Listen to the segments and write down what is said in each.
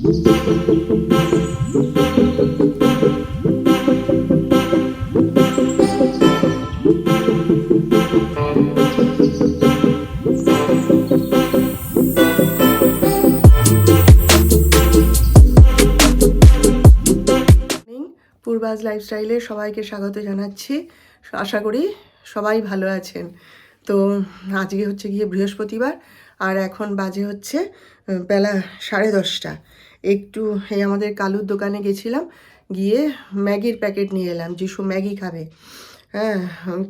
পূর্বাজ লাইফস্টাইলে সবাইকে স্বাগত জানাচ্ছি। আশা করি সবাই ভালো আছেন। তো আজকে হচ্ছে গিয়ে বৃহস্পতিবার। আর এখন বাজে হচ্ছে বেলা সাড়ে দশটা। একটু এই আমাদের কালুর দোকানে গেছিলাম, গিয়ে ম্যাগির প্যাকেট নিয়ে এলাম, যিশু ম্যাগি খাবে। হ্যাঁ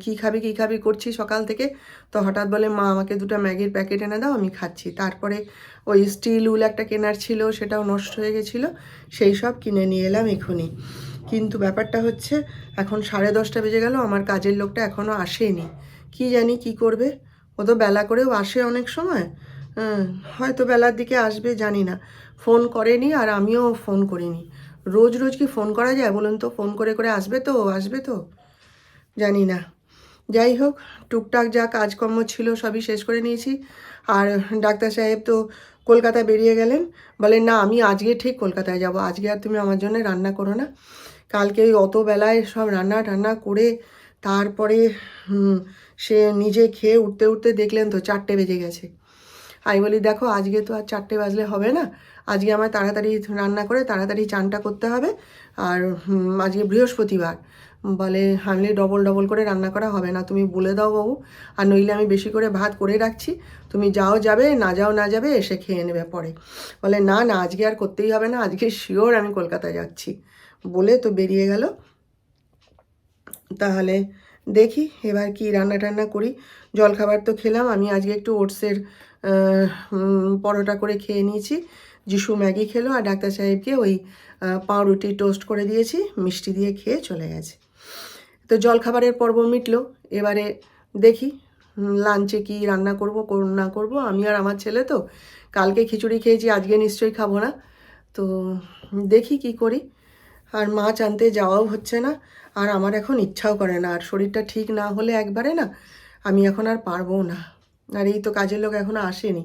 কী খাবি কী খাবি করছি সকাল থেকে? তো হঠাৎ বলে, মা, আমাকে দুটো ম্যাগির প্যাকেট এনে দাও, আমি খাচ্ছি। তারপরে ওই স্টিল উল একটা কেনার ছিল, সেটাও নষ্ট হয়ে গেছিল, সেই সব কিনে নিয়ে এলাম এখনই। কিন্তু ব্যাপারটা হচ্ছে, এখন সাড়ে দশটা বেজে গেল, আমার কাজের লোকটা এখনও আসেনি। কি জানি কি করবে? ও তো বেলা করেও আসে অনেক সময়। হ্যাঁ, হয়তো বেলার দিকে আসবে জানি না। ফোন করেনি আর আমিও ফোন করিনি। রোজ রোজ কি ফোন করা যায় বলুন তো? ফোন করে করে আসবে তো? আসবে তো? জানি না। যাই হোক টুকটাক যা কাজকর্ম ছিল সবই শেষ করে নিয়েছি। আর ডাক্তার সাহেব তো কলকাতা বেরিয়ে গেলেন। বলেন না আমি আজকে ঠিক কলকাতায় যাব। আজকে আর তুমি আমার জন্য রান্না করো না। কালকে ওই অত বেলায় সব রান্না টান্না করে তারপরে সে নিজে খেয়ে উঠতে উঠতে দেখলেন তো চারটে বেজে গেছে। আমি বলি, দেখো, আজকে তো আর চারটে বাজলে হবে না। আজকে আমার তাড়াতাড়ি রান্না করে তাড়াতাড়ি চানটা করতে হবে। আর আজকে বৃহস্পতিবার। বলে হামলে ডবল ডবল করে রান্না করা হবে না। তুমি বলে দাও বাবু। আর নইলে আমি বেশি করে ভাত করে রাখছি। তুমি যাও যাবে, না যাও না যাবে, এসে খেয়ে নেবে পরে। বলে, না না, আজকে আর করতেই হবে না। আজকে শিওর আমি কলকাতায় যাচ্ছি। বলে তো বেরিয়ে গেল। তাহলে দেখি এবার কি রান্না টান্না করি। জলখাবার তো খেলাম, আমি আজকে একটু ওটসের পরোটা করে খেয়ে নিয়েছি। যিশু ম্যাগি খেলো আর ডাক্তার সাহেবকে ওই পাউরুটি টোস্ট করে দিয়েছি, মিষ্টি দিয়ে খেয়ে চলে গেছে। তো জলখাবারের পর্ব মিটলো, এবারে দেখি লাঞ্চে কি রান্না করব কোন- না করব। আমি আর আমার ছেলে তো, কালকে খিচুড়ি খেয়েছি, আজকে নিশ্চয়ই খাব না। তো দেখি কি করি। আর মাছ আনতে যাওয়াও হচ্ছে না, আর আমার এখন ইচ্ছাও করে না, আর শরীরটা ঠিক না হলে একবারে না আমি এখন আর পারব না। আর এই তো কাজের লোক এখনও আসেনি,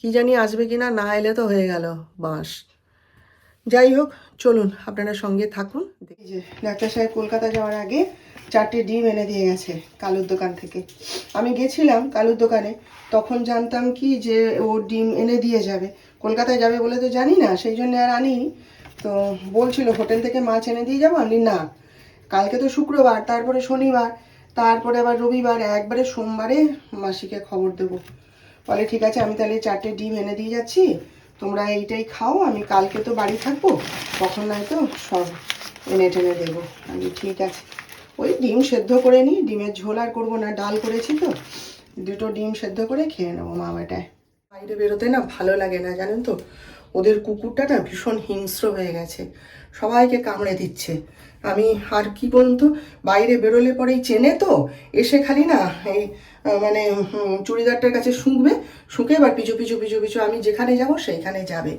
কি জানি আসবে কি না না এলে তো হয়ে গেল বাঁশ। যাই হোক, চলুন আপনারা সঙ্গে থাকুন। এই যে ডাক্তার সাহেব কলকাতা যাওয়ার আগে চারটে ডিম এনে দিয়ে গেছে কালুর দোকান থেকে। আমি গেছিলাম কালুর দোকানে, তখন জানতাম কি যে ও ডিম এনে দিয়ে যাবে। কলকাতায় যাবে বলে তো জানি না, সেই জন্য আর আনিনি। তো বলছিল, হোটেল থেকে মাছ এনে দিয়ে যাব? আমি না, কালকে তো শুক্রবার, তারপরে শনিবার, তারপরে আবার রবিবার, একবারে সোমবারে মাসিকে খবর দেবো। বলে, ঠিক আছে, আমি তাহলে চারটে ডিম এনে দিয়ে যাচ্ছি, তোমরা এইটাই খাও, আমি কালকে তো বাড়ি থাকব তখন নয়তো সব এনে টেনে দেবো। আমি ঠিক আছে। ওই ডিম সেদ্ধ করে নিই, ডিমের ঝোল আর করব না, ডাল করেছি তো, দুটো ডিম সেদ্ধ করে খেয়ে নেব মা বেটায় বাইরে বেরোতে না ভালো লাগে না, জানেন তো? ওদের কুকুরটা না ভীষণ হিংস্র হয়ে গেছে। সবাইকে কামড়ে দিচ্ছে। আমি আর কি বলুন তো বাইরে বেরোলে পরেই চেনে তো, এসে খালি না এই মানে চুড়িদারটার কাছে শুঁকবে, শুঁকে এবার পিছু পিছু পিছু পিছু আমি যেখানে যাব সেইখানে যাবে।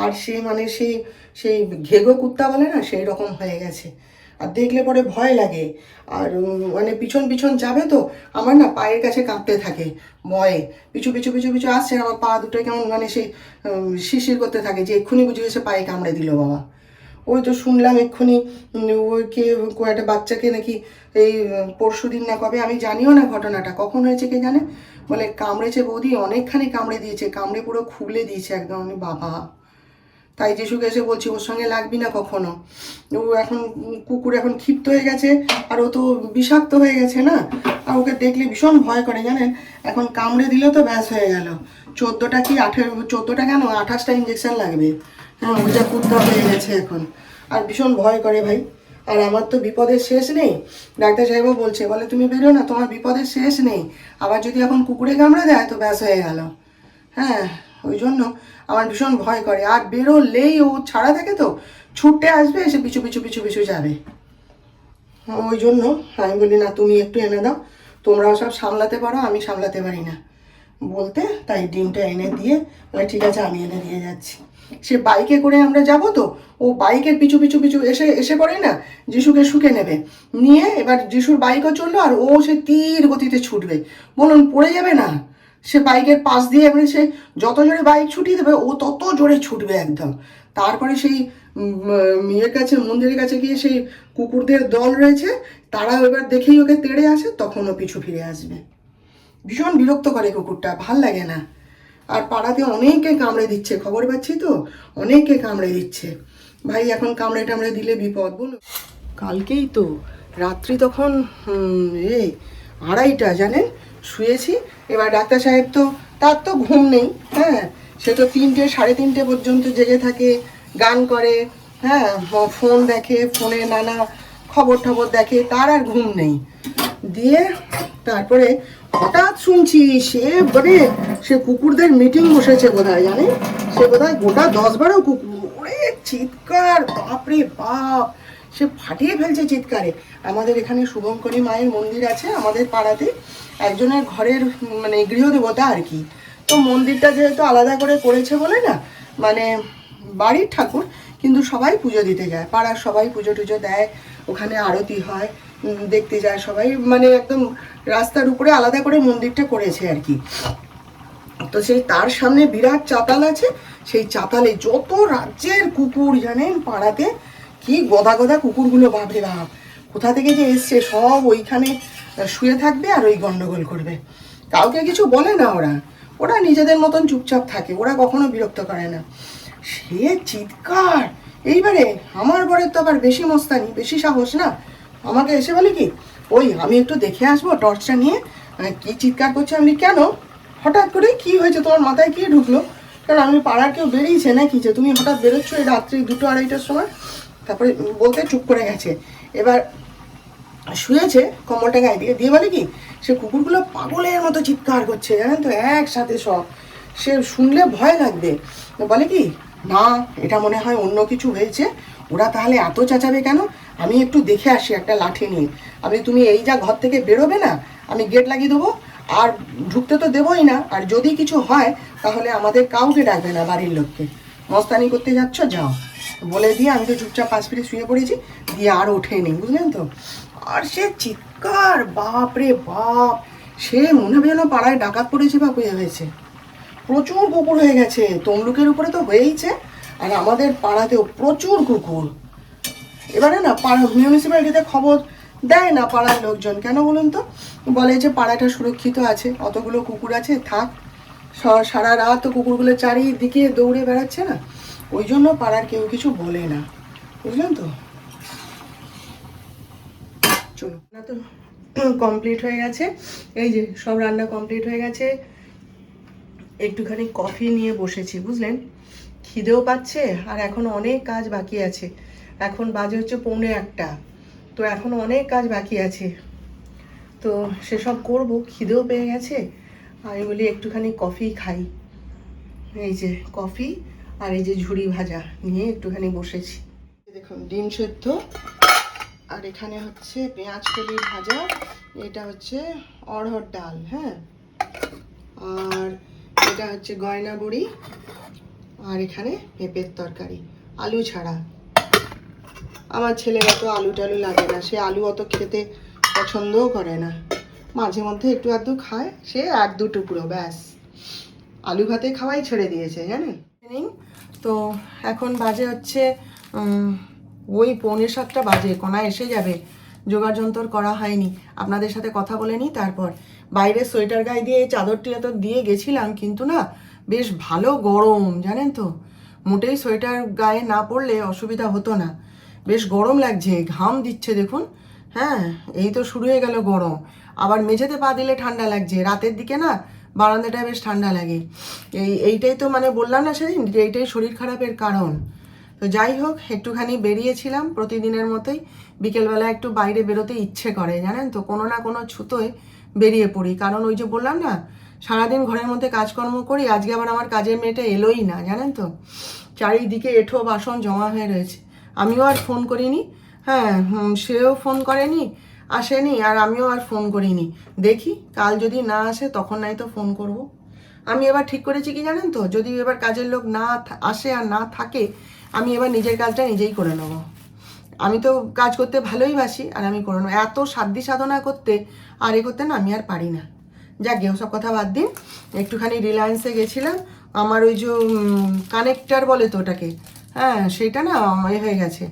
আর সে মানে সেই সেই ঘেগো কুত্তা বলে না, সেই রকম হয়ে গেছে। আর দেখলে পরে ভয় লাগে। আর মানে পিছন পিছন যাবে তো আমার না পায়ের কাছে কাঁপতে থাকে ভয়ে। পিছু পিছু পিছু পিছু আসছে আমার পা দুটো কেমন মানে সেই উম, শিরশির করতে থাকে যে এক্ষুনি বুঝে গেছে পায়ে কামড়ে দিল বাবা। ওই তো শুনলাম এক্ষুনি ওই কো- একটা বাচ্চাকে নাকি এই পরশু দিন না কবে আমি জানিও না ঘটনাটা কখন হয়েছে কে জানে? বলে কামড়েছে বৌদি অনেকখানি কামড়ে দিয়েছে কামড়ে পুরো খুলে দিয়েছে একদম বাবা। তাই যিশুকে এসে বলছি, ওর সঙ্গে লাগবি না কখনো? ও এখন, কুকুর এখন ক্ষিপ্ত হয়ে গেছে, আর ও তো বিষাক্ত হয়ে গেছে না? আর ওকে দেখলে ভীষণ ভয় করে, জানেন? এখন কামড়ে দিলেও তো ব্যাস হয়ে গেল। চোদ্দোটা কি আঠেরো, চোদ্দোটা কেন? আঠাশটা ইঞ্জেকশন লাগবে। হ্যাঁ ও যা হয়ে গেছে এখন। আর ভীষণ ভয় করে ভাই। আর আমার তো বিপদের শেষ নেই। ডাক্তার সাহেবও বলছে, বলে, তুমি বেরো না, তোমার বিপদের শেষ নেই। আবার যদি এখন কুকুরে কামড়ে দেয়, তো ব্যাস হয়ে গেল। হ্যাঁ ওই জন্য আমার ভীষণ ভয় করে। আর বেরোলেই ও ছাড়া থাকে তো, ছুটে আসবে এসে পিছু পিছু পিছু পিছু যাবে। ওই জন্য আমি বলি, না, তুমি একটু এনে দাও, তোমরাও সব সামলাতে পারো, আমি সামলাতে পারি না। বলতে তাই ডিমটা এনে দিয়ে বলে, ঠিক আছে, আমি এনে দিয়ে যাচ্ছি। সে বাইকে করে আমরা যাব তো, ও বাইকের পিছু পিছু পিছু এসে এসে পড়ে না, যিশুকে শুকে নেবে। নিয়ে এবার যিশুর বাইকও চলল আর ও সে তীর গতিতে ছুটবে। বলুন, পড়ে যাবে না? সে বাইকের পাশ দিয়ে এবারে সে যত জোরে বাইক ছুটিয়ে দেবে, ও তত জোরে ছুটবে একদম। তারপরে সেই ইয়ের কাছে, মন্দিরের কাছে গিয়ে সেই কুকুরদের দল রয়েছে, তারা এবার দেখেই ওকে তেড়ে আসে, তখন ও পিছু ফিরে আসবে। ভীষণ বিরক্ত করে কুকুরটা, ভালো লাগে না। আর পাড়াতে অনেকে কামড়ে দিচ্ছে, খবর পাচ্ছি তো? অনেকে কামড়ে দিচ্ছে। ভাই, এখন কামড়ে টামড়ে দিলে বিপদ বলো কালকেই তো, রাত্রি তখন এ আড়াইটা, জানেন? শুয়েছি। এবার ডাক্তার সাহেব তো, তার তো ঘুম নেই হ্যাঁ। সে তো তিনটে, সাড়ে তিনটে পর্যন্ত জেগে থাকে, গান করে হ্যাঁ ফোন দেখে, ফোনে নানা খবর টবর দেখে, তার আর ঘুম নেই। দিয়ে তারপরে হঠাৎ শুনছি, সে মানে সে কুকুরদের মিটিং বসেছে বোধহয়, জানেন? সে বোধহয় গোটা দশ বারো কুকুর, ওরে, চিৎকার, বাপরে বাপ। সে ফাটিয়ে ফেলছে চিৎকারে। আমাদের এখানে শুভঙ্করী মায়ের মন্দির আছে আমাদের পাড়াতে। একজনের ঘরের মানে গৃহদেবতা আর কি। তো মন্দিরটা যেহেতু আলাদা করে করেছে বলে না মানে বাড়ির ঠাকুর, কিন্তু সবাই পুজো দিতে যায়। পাড়ার সবাই পুজো টুজো দেয়, ওখানে আরতি হয় দেখতে যায় সবাই। মানে একদম রাস্তার উপরে আলাদা করে মন্দিরটা করেছে আর কি। তো সেই তার সামনে বিরাট চাতাল আছে। সেই চাতালে যত রাজ্যের কুকুর জানেন পাড়াতে কি গদা গদা কুকুরগুলো বাপরে বাপ। কোথা থেকে যে এসছে সব ওইখানে শুয়ে থাকবে আর ওই গন্ডগোল করবে। কাউকে কিছু বলে না ওরা। ওরা নিজেদের মতন চুপচাপ থাকে, ওরা কখনো বিরক্ত করে না। সে চিৎকার। এইবারে আমার বরের তো আবার বেশি মস্তানি, বেশি সাহস না? আমাকে এসে বলে কি, ওই, আমি একটু দেখে আসব টর্চটা নিয়ে। কি চিৎকার করছে আমি কেন? হঠাৎ করে কি হয়েছে? তোমার মাথায় কি ঢুকলো? কারণ আমি পাড়ার কেউ বেরিয়েছে নাকি যে তুমি হঠাৎ বেরোচ্ছ এই রাত্রি দুটো আড়াইটার সময়? তারপরে বলতে চুপ করে গেছে। এবার শুয়েছে কম্বলটা গায়ে দিয়ে। দিয়ে বলে কি, সে কুকুরগুলো পাগলের মতো চিৎকার করছে, জানেন তো? একসাথে সব। সে শুনলে ভয় লাগবে। বলে কি, না, এটা মনে হয় অন্য কিছু হয়েছে। ওরা তাহলে এত চেঁচাবে কেন? আমি একটু দেখে আসি একটা লাঠি নিয়ে। আমি তুমি এই যা ঘর থেকে বেরোবে না, আমি গেট লাগিয়ে দেবো। আর ঢুকতে তো দেবোই না। আর যদি কিছু হয়, তাহলে আমাদের কাউকে ডাকবে না বাড়ির লোককে। মস্তানি করতে যাচ্ছ, যাও। বলে দিয়ে আমি তো চুপচাপ পাশ ফিরে শুয়ে পড়েছি, দিয়ে আর ওঠেনি বুঝলেন তো? আর সে চিৎকার, বাপ রে বাপ, সে মনে হবে যেন পাড়ায় ডাকাত পড়েছে বা হয়ে হয়েছে। প্রচুর কুকুর হয়ে গেছে, তমলুকের উপরে তো হয়েইছে, আর আমাদের পাড়াতেও প্রচুর কুকুর। এবারে না, পাড়া মিউনিসিপ্যালিটিতে খবর দেয় না পাড়ার লোকজন। কেন বলুন তো? বলে যে পাড়াটা সুরক্ষিত আছে, অতগুলো কুকুর আছে, থাক। সারা রাত তো কুকুরগুলো চারিদিকে দৌড়ে বেড়াচ্ছে না। ওই জন্য পাড়ার কেউ কিছু বলে না। বুঝলেন তো? কমপ্লিট হয়ে গেছে। এই যে সব রান্না কমপ্লিট হয়ে গেছে। একটুখানি কফি নিয়ে বসেছি, বুঝলেন? খিদেও পাচ্ছে আর এখন অনেক কাজ বাকি আছে। এখন বাজে হচ্ছে পৌনে একটা। তো এখন অনেক কাজ বাকি আছে। তো সেসব করব, খিদেও পেয়ে গেছে। আমি বলি একটুখানি কফি খাই। এই যে কফি আর এই যে ঝুড়ি ভাজা নিয়ে একটুখানি বসেছি। দেখুন, ডিম সেদ্ধ। আর এখানে হচ্ছে পেঁয়াজ কলি ভাজা। এটা হচ্ছে অড়হর ডাল হ্যাঁ? আর এটা হচ্ছে গয়না বড়ি আর এখানে পেঁপের তরকারি, আলু ছাড়া। আমার ছেলের অত আলু টালু লাগে না। সে আলু অত খেতে পছন্দও করে না। মাঝে মধ্যে একটু আধটু খায়। সে এক দু টুকরো, ব্যাস। আলু ভাতে খাওয়াই ছেড়ে দিয়েছে, জানেন? জানেন? তো এখন বাজে হচ্ছে ওই পৌনে সাতটা বাজে কোনা এসে যাবে। জোগাড় যন্তর করা হয়নি। আপনাদের সাথে কথা বলে নিই তারপর। বাইরে সোয়েটার গায়ে দিয়ে চাদর টিয়াদর দিয়ে গেছিলাম, কিন্তু না, বেশ ভালো গরম, জানেন তো? মোটেই সোয়েটার গায়ে না পড়লে অসুবিধা হতো না। বেশ গরম লাগছে, ঘাম দিচ্ছে দেখুন। হ্যাঁ এই তো শুরু হয়ে গেল গরম। আবার মেঝেতে পা দিলে ঠান্ডা লাগছে। রাতের দিকে না বারান্দাটা বেশ ঠান্ডা লাগে। এই, এইটাই তো মানে বললাম না সেদিন যে এইটাই শরীর খারাপের কারণ। তো যাই হোক, একটুখানি বেরিয়েছিলাম প্রতিদিনের মতোই। বিকেলবেলা একটু বাইরে বেরোতে ইচ্ছে করে, জানেন তো? কোনো না কোনো ছুতোয় বেরিয়ে পড়ি। কারণ ওই যে বললাম না, সারাদিন ঘরের মধ্যে কাজকর্ম করি, আজকে আবার আমার কাজের মেয়েটা এলোই না, জানেন তো? চারিদিকে এঁঠো বাসন জমা হয়ে রয়েছে। আমিও আর ফোন করিনি। হ্যাঁ সেও ফোন করেনি। আসেনি আর আমিও আর ফোন করিনি। দেখি, কাল যদি না আসে তখন নাই তো ফোন করব। আমি এবার ঠিক করেছি কি জানেন তো? যদি এবার কাজের লোক না আসে আর না থাকে, আমি এবার নিজের কাজটা নিজেই করে নেব। আমি তো কাজ করতে ভালোই বাসি আর আমি করে নেব। এত সাধ্য সাধনা করতে আর এ করতে না আমি আর পারি না। যাক গে সব কথা বাদ দিন। একটুখানি রিলায়েন্সে গেছিলাম। আমার ওই যে কানেক্টার বলে তো ওটাকে। হ্যাঁ সেটা না, এ হয়ে গেছে।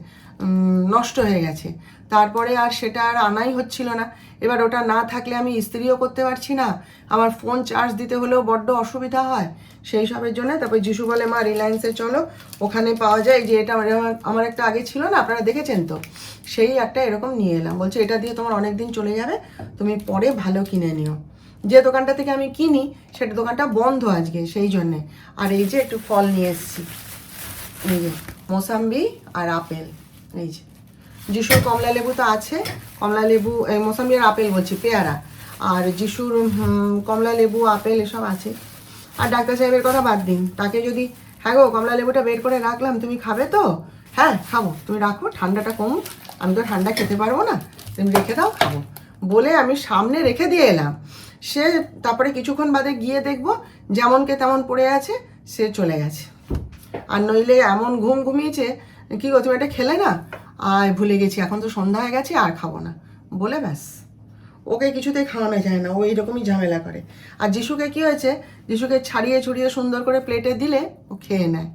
নষ্ট হয়ে গেছে। তারপরে আর সেটা আর আনাই হচ্ছিল না। এবার ওটা না থাকলে আমি ইস্ত্রিও করতে পারছি না। আমার ফোন চার্জ দিতে হলেও বড্ড অসুবিধা হয়। সেই সবের জন্য তারপর যিশু বলে, মা, রিলায়েন্সে চলো। ওখানে পাওয়া যায় যে এটা আমার- একটা আগে ছিল না, আপনারা দেখেছেন তো? সেই একটা এরকম নিয়ে এলাম। বলছে, এটা দিয়ে তোমার অনেক দিন চলে যাবে। তুমি পরে ভালো কিনে নিও। যে দোকানটা থেকে আমি কিনি, সেটা দোকানটা বন্ধ আজকে, সেই জন্যে। আর এই যে একটু ফল নিয়ে এসেছি। মোসাম্বি আর আপেল। এই যে। যিশুর কমলা লেবু তো আছে, কমলা লেবু মোসাম্বি আর আপেল বলছি, পেয়ারা। আর যিশুর কমলা লেবু, আপেল এসব আছে। আর ডাক্তার সাহেবের কথা বাদ দিন। তাকে যদি হ্যাঁ গো, কমলা লেবুটা বের করে রাখলাম, তুমি খাবে তো? হ্যাঁ খাব। তুমি রাখো, ঠান্ডাটা কম আমি তো ঠান্ডা খেতে পারব না। তুমি রেখে দাও, খাব। বলে আমি সামনে রেখে দিয়ে এলাম। সে তারপরে কিছুক্ষণ বাদে গিয়ে দেখব, যেমনকে তেমন পড়ে আছে, সে চলে গেছে। আর নইলে এমন ঘুম ঘুমিয়েছে কি গো, তুমি এটা খেলে না? আয়, ভুলে গেছি, এখন তো সন্ধ্যা হয়ে গেছে, আর খাব না। বলে ব্যাস। ওকে কিছুতেই খাওয়ানো যায় না, ও এইরকমই ঝামেলা করে। আর যিশুকে কি হয়েছে, যিশুকে ছাড়িয়ে ছড়িয়ে সুন্দর করে প্লেটে দিলে, ও খেয়ে নেয়।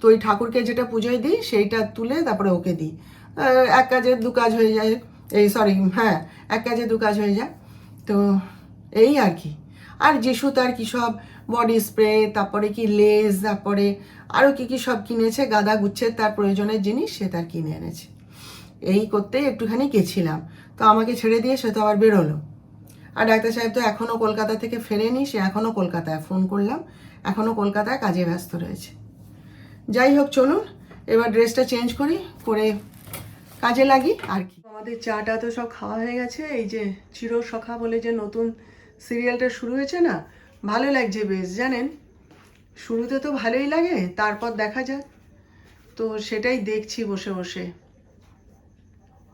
তো ওই ঠাকুরকে যেটা পুজোয় দিই, সেইটা তুলে তারপরে ওকে দিই। এক কাজে দু কাজ হয়ে যায়, এই সরি হ্যাঁ এক কাজে দু কাজ হয়ে যায়। তো এই আর কি। আর যিশু তার কি সব বডি স্প্রে তারপরে কি লেজ তারপরে আরও কি কি সব কিনেছে, গাদা গুচ্ছের তার প্রয়োজনের জিনিস সে তার কিনে এনেছে। এই করতেই একটুখানি গেছিলাম। তো আমাকে ছেড়ে দিয়ে সে তো আবার বেরোলো। আর ডাক্তার সাহেব তো এখনও কলকাতা থেকে ফেরেনি, সে এখনও কলকাতায় ফোন করলাম। এখনও কলকাতায় কাজে ব্যস্ত রয়েছে। যাই হোক, চলুন, এবার ড্রেসটা চেঞ্জ করি, করে কাজে লাগি, আর কি। আমাদের চাটা তো সব খাওয়া হয়ে গেছে, এই যে চির সখা বলে যে নতুন সিরিয়ালটা শুরু হয়েছে না? ভালো লাগছে বেশ, জানেন? শুরুতে তো ভালোই লাগে, তারপর দেখা যাক। তো সেটাই দেখছি বসে বসে।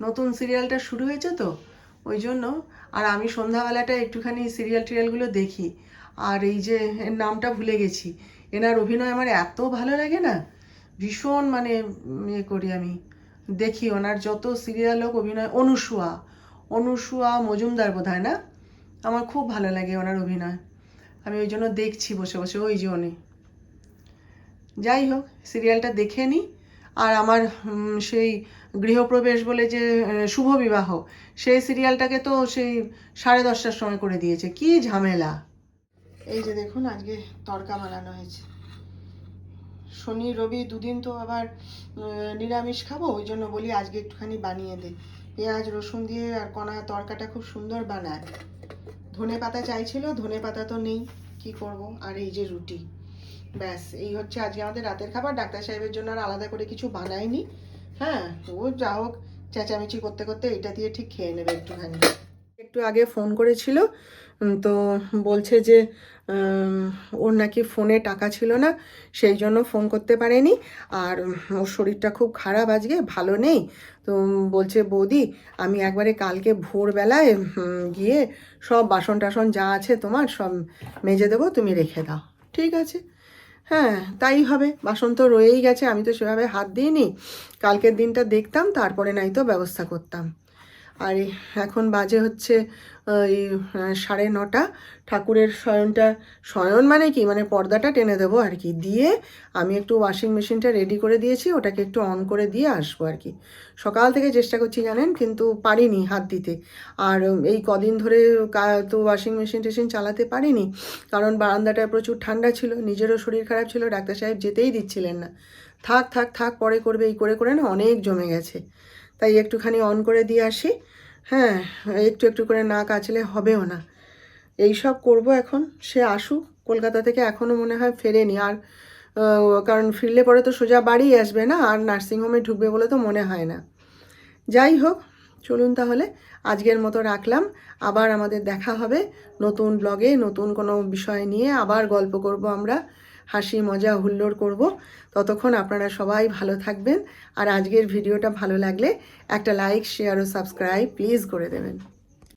নতুন সিরিয়ালটা শুরু হয়েছে তো, ওই জন্য। আর আমি সন্ধ্যাবেলাটা একটুখানি সিরিয়াল টিরিয়ালগুলো দেখি। আর এই যে এর নামটা ভুলে গেছি। এনার অভিনয় আমার এত ভালো লাগে না, ভীষণ মানে ইয়ে করি আমি। দেখি ওনার যত সিরিয়াল হোক, অভিনয়, অনুসুয়া। অনুসুয়া মজুমদার বোধ হয় না? আমার খুব ভালো লাগে ওনার অভিনয়। আমি ওই জন্য দেখছি বসে বসে, ওই যে উনি। যাই হোক সিরিয়ালটা দেখে নিই আর আমার সেই গৃহপ্রবেশ বলে যে শুভ বিবাহ, সেই সিরিয়ালটাকে তো সেই সাড়ে দশটার সময় করে দিয়েছে। কি ঝামেলা। এই যে দেখুন, আজকে তড়কা বানানো হয়েছে। শনি, রবি দুদিন তো আবার নিরামিষ খাব, ওই জন্য বলি আজকে একটুখানি বানিয়ে দে। পেঁয়াজ, রসুন দিয়ে আর কণা তরকাটা খুব সুন্দর বানায়। ধনে পাতা চাইছিল, ধনে পাতা তো নেই, কি করব? আর এই যে রুটি, ব্যাস, এই হচ্ছে আজকে আমাদের রাতের খাবার। ডাক্তার সাহেবের জন্য আর আলাদা করে কিছু বানাইনি। হ্যাঁ ও যা হোক, চেঁচামেচি করতে করতে এটা দিয়ে ঠিক খেয়ে নেবে একটুখানি। একটু আগে ফোন করেছিল তো বলছে যে ওর নাকি ফোনে টাকা ছিল না, সেই জন্য ফোন করতে পারেনি। আর ওর শরীরটা খুব খারাপ আজকে, ভালো নেই। তো বলছে, বৌদি, আমি একবারে কালকে ভোরবেলায় গিয়ে সব বাসন টাসন যা আছে তোমার, সব মেজে দেবো, তুমি রেখে দাও। ঠিক আছে। হ্যাঁ তাই হবে। বাসন তো রয়েই গেছে, আমি তো সেভাবে হাত দিইনি। কালকের দিনটা দেখতাম, তারপরে নাই তো ব্যবস্থা করতাম। আর এখন বাজে হচ্ছে ওই সাড়ে নটা। ঠাকুরের শয়নটা, শয়ন মানে কি? মানে পর্দাটা টেনে দেবো আর কি। দিয়ে আমি একটু ওয়াশিং মেশিনটা রেডি করে দিয়েছি, ওটাকে একটু অন করে দিয়ে আসব আর কি। সকাল থেকে চেষ্টা করছি জানেন, কিন্তু পারিনি হাত দিতে। আর এই কদিন ধরে তো ওয়াশিং মেশিন টেশিন চালাতে পারিনি, কারণ বারান্দাটা প্রচুর ঠান্ডা ছিল, নিজেরও শরীর খারাপ ছিল, ডাক্তার সাহেব যেতেই দিচ্ছিলেন না। থাক থাক থাক, পরে করবে, এই করে করে না, অনেক জমে গেছে। তাই একটুখানি অন করে দিয়ে আসি। হ্যাঁ একটু একটু করে না কাচলে হবেও না। এই সব করব এখন। সে আসুক। কলকাতা থেকে এখনও মনে হয় ফেরেনি। আর কারণ ফিরলে পরে তো সোজা বাড়ি আসবে না। আর নার্সিংহোমে ঢুকবে বলে তো মনে হয় না। যাই হোক, চলুন তাহলে। আজকের মতো রাখলাম। আবার আমাদের দেখা হবে নতুন ব্লগে নতুন কোনো বিষয় নিয়ে আবার গল্প করব আমরা। হাসি, মজা, হুল্লোড় করব। ততক্ষণ আপনারা সবাই ভালো থাকবেন। আর আজকের ভিডিওটা ভালো লাগলে একটা লাইক শেয়ার ও সাবস্ক্রাইব প্লিজ করে দেবেন।